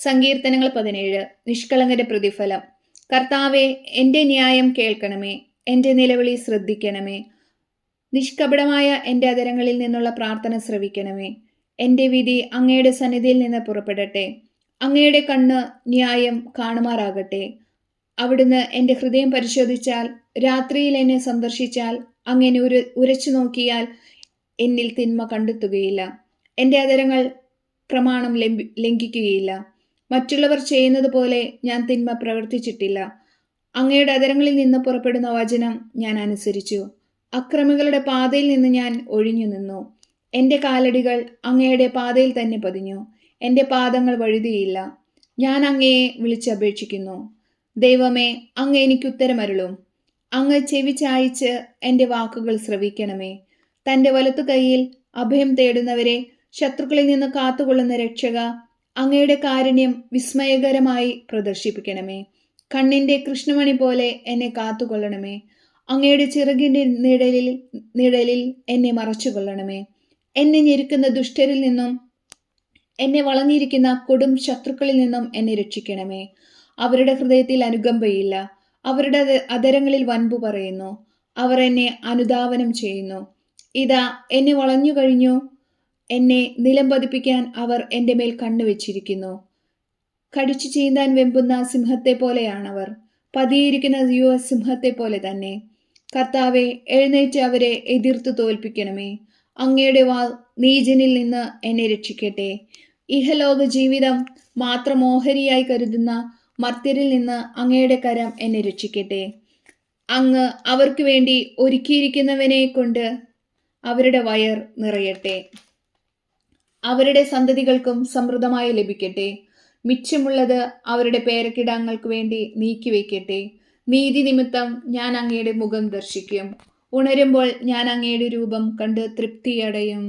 സങ്കീർത്തനങ്ങൾ പതിനേഴ്. നിഷ്കളങ്കന്റെ പ്രതിഫലം. കർത്താവെ എന്റെ ന്യായം കേൾക്കണമേ. എന്റെ നിലവിളി ശ്രദ്ധിക്കണമേ. നിഷ്കപടമായ എന്റെ അതരങ്ങളിൽ നിന്നുള്ള പ്രാർത്ഥന ശ്രവിക്കണമേ. എന്റെ വിധി അങ്ങയുടെ സന്നിധിയിൽ നിന്ന് പുറപ്പെടട്ടെ. അങ്ങയുടെ കണ്ണ് ന്യായം കാണുമാറാകട്ടെ. അവിടുന്ന് എന്റെ ഹൃദയം പരിശോധിച്ചാൽ രാത്രിയിൽ എന്നെ സന്ദർശിച്ചാൽ അങ്ങനെ ഉര ഉരച്ചു നോക്കിയാൽ എന്നിൽ തിന്മ കണ്ടെത്തുകയില്ല. എന്റെ അതരങ്ങൾ പ്രമാണം ലംഘി ലംഘിക്കുകയില്ല. മറ്റുള്ളവർ ചെയ്യുന്നത് പോലെ ഞാൻ തിന്മ പ്രവർത്തിച്ചിട്ടില്ല. അങ്ങയുടെ അതരങ്ങളിൽ നിന്ന് പുറപ്പെടുന്ന വചനം ഞാൻ അനുസരിച്ചു. അക്രമികളുടെ പാതയിൽ നിന്ന് ഞാൻ ഒഴിഞ്ഞു നിന്നു. എന്റെ കാലടികൾ അങ്ങയുടെ പാതയിൽ തന്നെ പതിഞ്ഞു. എന്റെ പാദങ്ങൾ വഴുതിയില്ല. ഞാൻ അങ്ങയെ വിളിച്ചപേക്ഷിക്കുന്നു. ദൈവമേ അങ്ങ് എനിക്ക് ഉത്തരമരുളും. അങ്ങ് ചെവി ചായച്ച് എന്റെ വാക്കുകൾ ശ്രവിക്കണമേ. തന്റെ വലത്തു കൈയിൽ അഭയം തേടുന്നവരെ ശത്രുക്കളിൽ നിന്ന് കാത്തുകൊള്ളുന്ന രക്ഷക അങ്ങയുടെ കാരുണ്യം വിസ്മയകരമായി പ്രദർശിപ്പിക്കണമേ. കണ്ണിന്റെ കൃഷ്ണമണി പോലെ എന്നെ കാത്തുകൊള്ളണമേ. അങ്ങയുടെ ചിറകിന്റെ നിഴലിൽ നിഴലിൽ എന്നെ മറച്ചുകൊള്ളണമേ. എന്നെ ഞെരുക്കുന്ന ദുഷ്ടരിൽ നിന്നും എന്നെ വളഞ്ഞിരിക്കുന്ന കൊടും ശത്രുക്കളിൽ നിന്നും എന്നെ രക്ഷിക്കണമേ. അവരുടെ ഹൃദയത്തിൽ അനുകമ്പയില്ല. അവരുടെ അതരങ്ങളിൽ വൻപു പറയുന്നു. അവർ എന്നെ അനുധാവനം ചെയ്യുന്നു. ഇതാ എന്നെ വളഞ്ഞു കഴിഞ്ഞു എന്നെ നിലംപതിപ്പിക്കാൻ അവർ എന്റെ മേൽ കണ്ണുവെച്ചിരിക്കുന്നു കടിച്ചു ചീന്താൻ വെമ്പുന്ന സിംഹത്തെ പോലെയാണവർ. പതിയിരിക്കുന്ന യുവ സിംഹത്തെ പോലെ തന്നെ. കർത്താവെ എഴുന്നേറ്റ് അവരെ എതിർത്തു തോൽപ്പിക്കണമേ. അങ്ങയുടെ വാൾ നീജനിൽ നിന്ന് എന്നെ രക്ഷിക്കട്ടെ. ഇഹലോക ജീവിതം മാത്രം ഓഹരിയായി കരുതുന്ന മർത്യരിൽ നിന്ന് അങ്ങയുടെ കരം എന്നെ രക്ഷിക്കട്ടെ. അങ്ങ് അവർക്ക് വേണ്ടി ഒരുക്കിയിരിക്കുന്നവനെ കൊണ്ട് അവരുടെ വയർ നിറയട്ടെ. അവരുടെ സന്തതികൾക്കും സമൃദ്ധമായി ലഭിക്കട്ടെ. മിച്ചമുള്ളത് അവരുടെ പേരക്കിടാങ്ങൾക്ക് വേണ്ടി നീക്കിവെക്കട്ടെ. നീതി നിമിത്തം ഞാൻ അങ്ങയുടെ മുഖം ദർശിക്കും. ഉണരുമ്പോൾ ഞാൻ അങ്ങയുടെ രൂപം കണ്ട് തൃപ്തിയടയും.